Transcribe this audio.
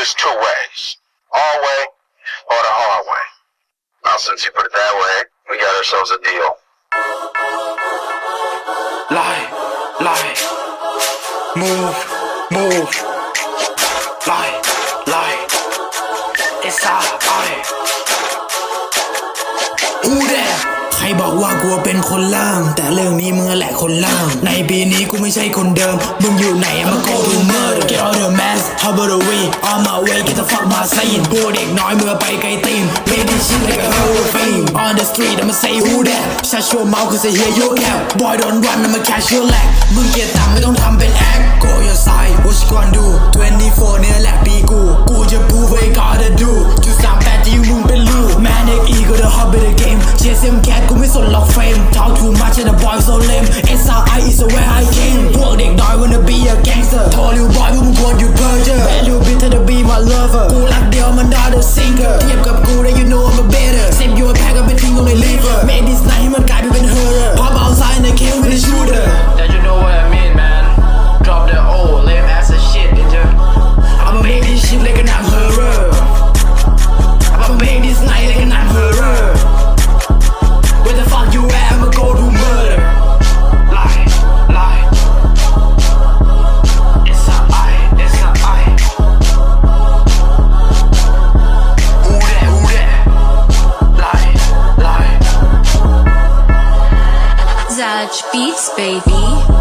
there's two ways. Our way or the hard way. Now, since you put it that way, we got ourselves a deal. Lie, lie. Move, move. Lie, lie. It's our eye. Who there? ใครบอกว่ากลัวเป็นคนล่างแต่เรื่องนี้มึงแหละคนล่างในปีนี้กูไม่ใช่คนเดิมมึงอยู่ไหนมาโกดูเมอร์ get a l วเด e m แมอบรูวีออมมาเวกิทัฟมาซีนพูดเด็กน้อยเมื่อไปไกลตีนเพลงชิ่อเพลงกเฮีม on the street i m ม say who ูแด t ชาชัวเมาคือเเสียฮีย e a r you now boy d o n น run I'ma แค t เช your l ลกมึงเกียดต่ำไม่ต้องทำเป็น a c I'm not singer. you know I'm a Touch beats, baby.